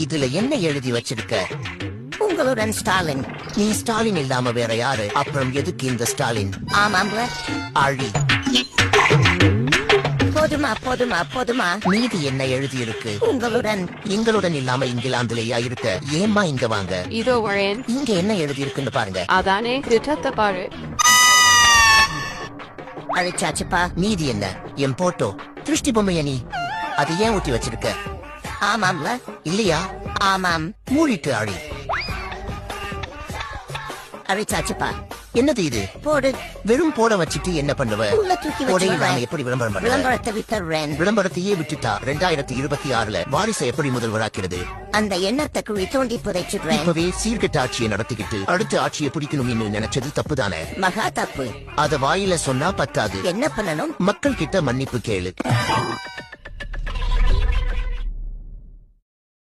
இதுல என்ன எழுதி வச்சிருக்க? உங்களுடன் ஸ்டாலின். நீ ஸ்டாலின் இல்லாம வேற யாரு? அப்புறம் எதுக்கு இந்த ஸ்டாலின்? ஆமாம்ல ஆழி போதுமா போதுமா போதுமா. மீதி என்ன எழுதி இருக்கு உங்களுடன். எங்களுடன் இல்லாம இங்கிலாந்துலயா இருக்க? ஏம்மா இங்க வாங்க? இதோ வரேன். இங்க என்ன எழுதி இருக்குன்னு பாருங்க. அதானே திட்டத்தை பாரு. அழிச்சாச்சுப்பா. மீதி என்ன? என் போட்டோ. திருஷ்டி பொம்மைய நீ? அது ஏன் ஊட்டி வச்சிருக்க? ஆமாம்ல? இல்லையா? ஆமாம். மூடிட்டு ஆழி அழிச்சாச்சுப்பா என்னது இது? போடு. வெறும் போட வச்சுட்டு என்ன பண்ணுவ? போடையை. நாம எப்படி விளம்பரம் விளம்பரத்தை வித்துடுறேன் விளம்பரத்தையே விட்டுட்டா ரெண்டாயிரத்தி இருபத்தி ஆறுல வாரிசை எப்படி முதல்வராக்கிறது? அந்த எண்ணத்தை குழி தோண்டி புதைச்சிடுறேன். இப்பவே சீர்கெட்ட ஆட்சியை நடத்திக்கிட்டு அடுத்த ஆட்சியை பிடிக்கணும்னு நினைச்சது தப்புதானே? மகா தப்பு. அத வாயில சொன்னா பத்தாது. என்ன பண்ணணும்? மக்கள் கிட்ட மன்னிப்பு கேளு.